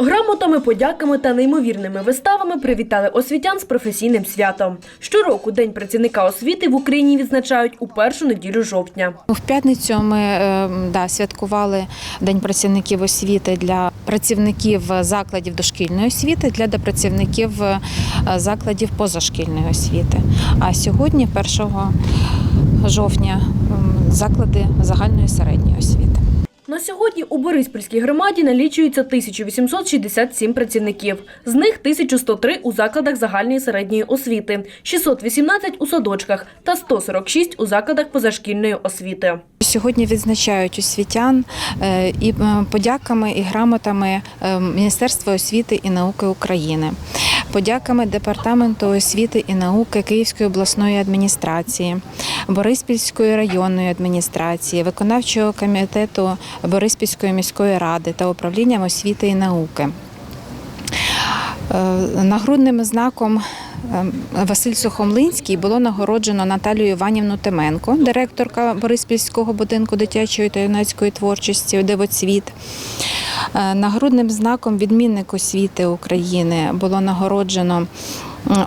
Грамотами, подяками та неймовірними виставами привітали освітян з професійним святом. Щороку День працівника освіти в Україні відзначають у першу неділю жовтня. В п'ятницю ми е, да, святкували День працівників освіти для працівників закладів дошкільної освіти, для працівників е, закладів позашкільної освіти. А сьогодні, 1 жовтня, заклади загальної середньої освіти. На сьогодні у Бориспільській громаді налічується 1867 працівників. З них 1103 у закладах загальної середньої освіти, 618 у садочках та 146 у закладах позашкільної освіти. Сьогодні відзначають освітян е, і е, подяками і грамотами е, Міністерства освіти і науки України, подяками Департаменту освіти і науки Київської обласної адміністрації, Бориспільської районної адміністрації, виконавчого комітету Бориспільської міської ради та управлінням освіти і науки. Е, Нагрудним знаком е, Василь Сухомлинський було нагороджено Наталію Іванівну Теменко, директорка Бориспільського будинку дитячої та юнацької творчості Дивоцвіт. Е, Нагрудним знаком відмінник освіти України було нагороджено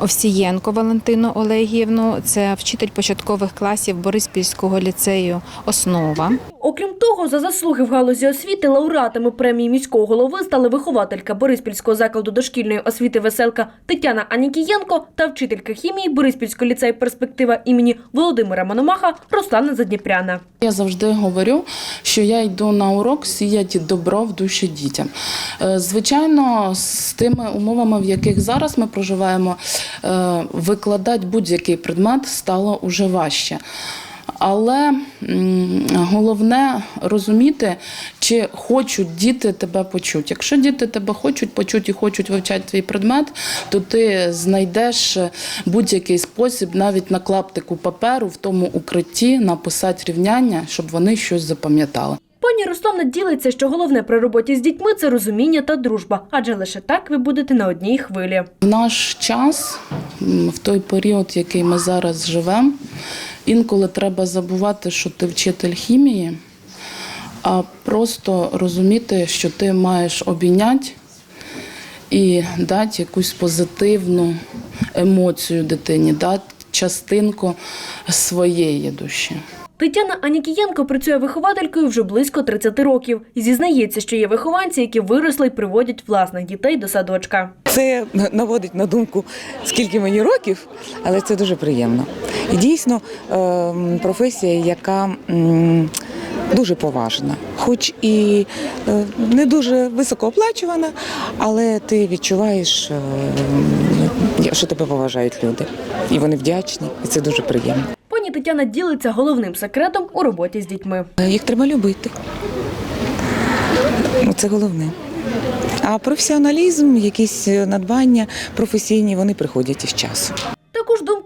Овсієнко Валентину Олегівну. Це вчитель початкових класів Бориспільського ліцею Основа. Окрім того, за заслуги в галузі освіти лауреатами премії міського голови стали вихователька Бориспільського закладу дошкільної освіти «Веселка» Тетяна Анікієнко та вчителька хімії Бориспільського ліцею «Перспектива» імені Володимира Мономаха Руслана Задніпряна. Я завжди говорю, що я йду на урок сіяти добро в душі дітям. Е, Звичайно, з тими умовами, в яких зараз ми проживаємо, викладати будь-який предмет стало уже важче. Але головне розуміти, чи хочуть діти тебе почути. Якщо діти тебе хочуть почути і хочуть вивчати твій предмет, то ти знайдеш будь-який спосіб, навіть на клаптику паперу в тому укритті написати рівняння, щоб вони щось запам'ятали. Пані Руслана ділиться, що головне при роботі з дітьми це розуміння та дружба, адже лише так ви будете на одній хвилі. В наш час, в той період, який ми зараз живемо, інколи треба забувати, що ти вчитель хімії, а просто розуміти, що ти маєш обійняти і дати якусь позитивну емоцію дитині, дати частинку своєї душі. Тетяна Анікієнко працює вихователькою вже близько 30 років і зізнається, що є вихованці, які виросли і приводять власних дітей до садочка. Це наводить на думку, скільки мені років, але це дуже приємно. І дійсно ем, професія, яка дуже поважна, хоч і е, не дуже високооплачувана, але ти відчуваєш, е, що тебе поважають люди. І вони вдячні, і це дуже приємно. Тетяна ділиться головним секретом у роботі з дітьми. Е, Їх треба любити. Ну, Це головне. А професіоналізм, якісь надбання професійні, вони приходять із часом.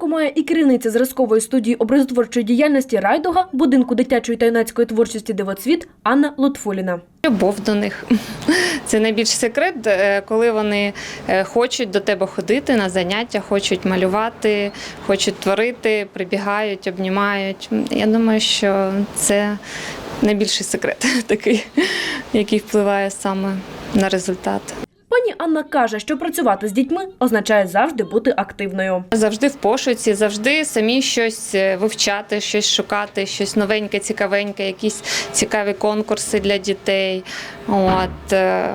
Також має і керівниця зразкової студії образотворчої діяльності Райдуга, будинку дитячої та юнацької творчості Дивоцвіт Анна Лутфуліна. Любов до них це найбільший секрет, е, коли вони е, хочуть до тебе ходити на заняття, хочуть малювати, хочуть творити, прибігають, обнімають. Я думаю, що це найбільший секрет такий, який впливає саме на результат. Анна каже, що працювати з дітьми означає завжди бути активною. Завжди в пошуці, завжди самі щось е, вивчати, щось шукати, щось новеньке, цікавеньке, якісь цікаві конкурси для дітей. От, е,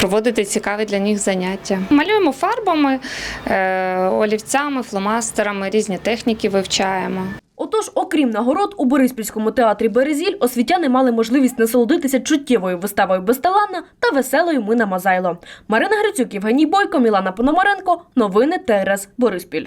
проводити цікаві для них заняття. Малюємо фарбами, е, олівцями, фломастерами, різні техніки вивчаємо. Отож, окрім нагород, у Бориспільському театрі Березіль освітяни мали можливість насолодитися чуттєвою виставою Безталанна та веселою Мина Мазайло. Марина Грицюк, Євгеній Бойко, Мілана Пономаренко. Новини ТРС Бориспіль.